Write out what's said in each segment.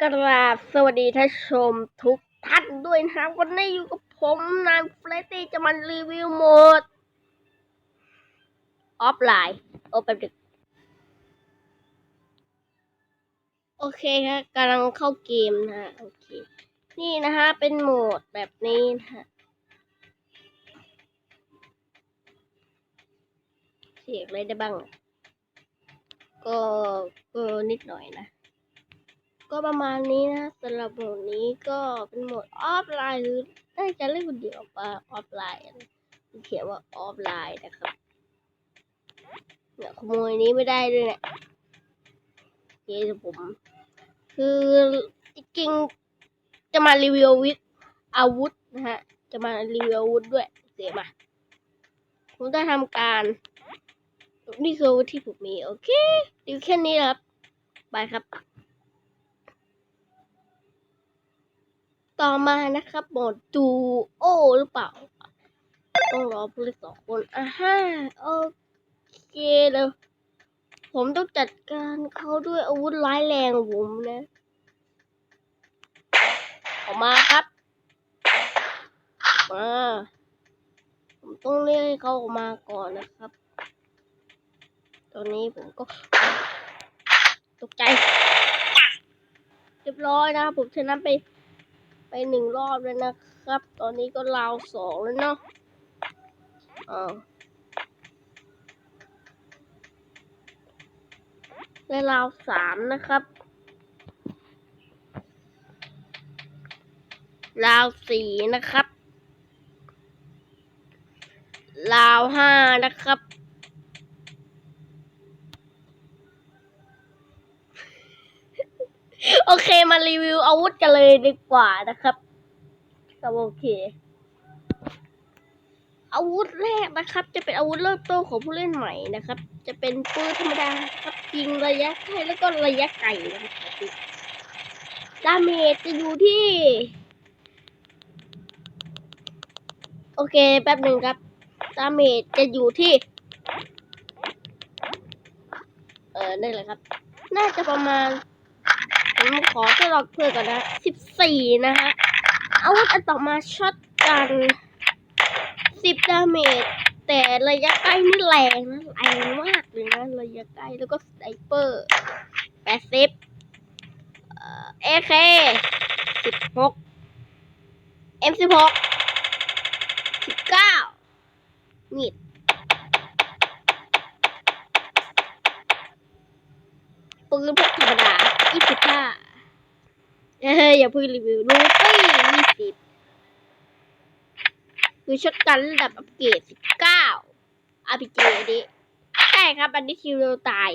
กราบสวัสดีท่านชมทุกท่านด้วยนะครับวันนี้อยู่กับผมนายเฟรตตี้จะมารีวิวโหมด ออฟไลน์โอ้แป๊บนึงโอเคครับกำลังเข้าเกมนะฮะโอเคนี่นะฮะเป็นโหมดแบบนี้นะฮะเสียงอะไรได้บ้าง ก็ก็นิดหน่อยนะ ก็ประมาณนี้นะสำหรับโหมดนี้ก็เป็นโหมดออฟไลน์หรือน่าจะเล่นคนเดียวป่ะออฟไลน์เขียนว่าออฟไลน์นะครับเนี่ยขโมยนี้ไม่ได้ด้วยเนี่ยโอเคเดี๋ยวผม คือจริงจะมารีวิววิอาวุธนะฮะ จะมารีวิวอาวุธด้วยเสียมาผมได้ทำการ นี่คืออาวุธที่ผมมี โอเคดูแค่นี้นะครับไปครับ ต่อมานะครับโหมดดูโอหรือเปล่า ต้องรอผู้เล่นสองคนอ่าฮะโอเคเดี๋ยวผมต้องจัดการเขาด้วยอาวุธร้ายแรงของผมนะ ออกมาครับ มา ผมต้องเรียกเขาออกมาก่อนนะครับ ตอนนี้ผมก็ตกใจ เรียบร้อยนะครับผมชนะไป ไปหนึ่งรอบแล้วนะครับ ตอนนี้ก็ราวสองแล้วเนาะอ่าและราวสามนะครับราวสี่นะครับราวห้านะครับ โอเคมารีวิวอาวุธกันเลยดีกว่านะครับครับโอเค อาวุธแรกนะครับ จะเป็นอาวุธเริ่มต้นของผู้เล่นใหม่นะครับ จะเป็นปืนธรรมดาครับยิงระยะใกลแล้วก็ระยะไกลนะครับดาเมจจะอยู่ที่ โอเคแป๊บหนึ่งครับดาเมจจะอยู่ที่ เออได้เลยครับ น่าจะประมาณ ผมขอทดลองเพื่อก่อนนะสิบสี่นะฮะอาวุธอันต่อมาช็อตกันสิบดาเมจแต่ระยะใกล้นี่แรงนะแรงมากเลยนะระยะใกล้แล้วก็สไนเปอร์แปดสิบเอเคสิบหกเอ็มสิบหกสิบเก้ามีด ปืนพกธรรมดายี่สิบห้าเฮ้ยอย่าเพิ่งรีวิวลูปี้ยี่สิบคือช็อตกันระดับอัปเกรดสิบเก้าอาร์พีจีอันนี้ใช่ครับ อันนี้คิวเร็วตาย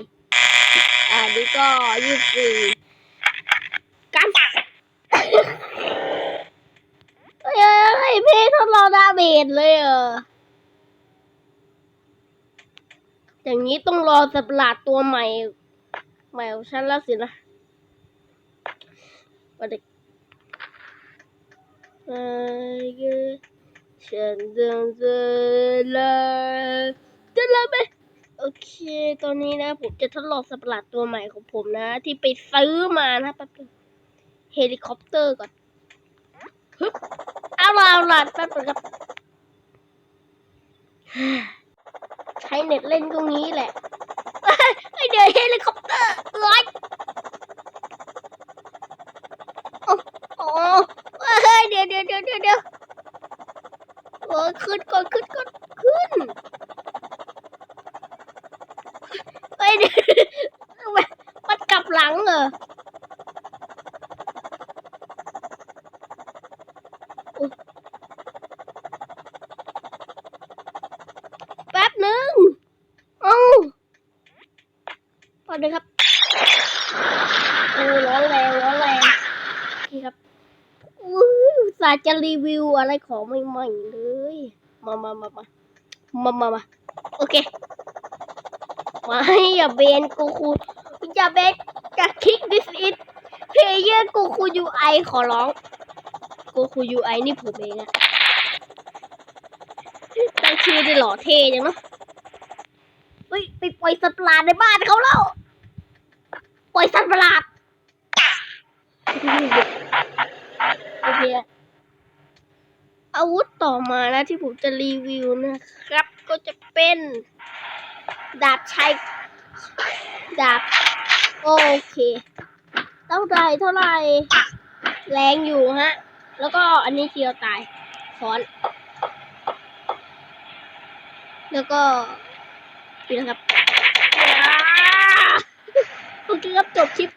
อันนี้ก็ยี่สี่กันเฮ้ยเฮ้ยพี่ทดลองดาเมจเลยเหรออย่างนี้ต้องรอสัปหลาดตัวใหม่ หม่ของฉันแล้วสินะวันเด็กเอ้ยฉันเดินเดินเลยจะละไหมโอเค ตอนนี้นะ ผมจะทดลองสัตว์ประหลาดตัวใหม่ของผมนะ ที่ไปซื้อมานะแป๊บนึงเฮลิคอปเตอร์ก่อนฮึบเอาล่ะเอาล่ะแป๊บนึงครับใช้เน็ตเล่นตรงนี้แหละไอเดี๋ยวเฮลิคอปเตอร์ร้อยโอ้โอ้เฮ้ยเดี๋ยวเดี๋ยวเดี๋ยวเดี๋ยวเดี๋ยวโอ้ยขึ้นก่อนขึ้นก่อนขึ้นเฮ้ยเดี๋ยวมันมันกลับหลังเหรอโอ้แป๊บหนึ่งเอ้า ก่อนเลยครับ โอ้ร้อนแรงร้อนแรงนี่ครับอุ้ยอุตสาห์จะรีวิวอะไรของใหม่ๆเลย มามามามามามามาโอเค มาอย่าเบนกูคูอย่าเบนจะคลิก this is player กูคู UI ขอร้องกูคู UI นี่ผมเองอะตั้งชื่อได้หล่อเท่จังเนาะเฮ้ยไปปล่อยสัตว์ประหลาดในบ้านเขาแล้ว ปล่อยสัตว์ประหลาด โอเค อาวุธต่อมานะที่ผมจะรีวิวนะครับ ก็จะเป็น ดาบชัยดาบ โอเค เท่าไรเท่าไรแรงอยู่ฮะ แล้วก็อันนี้เทียวตายคอน แล้วก็นี่นะครับโอเคครับจบคลิป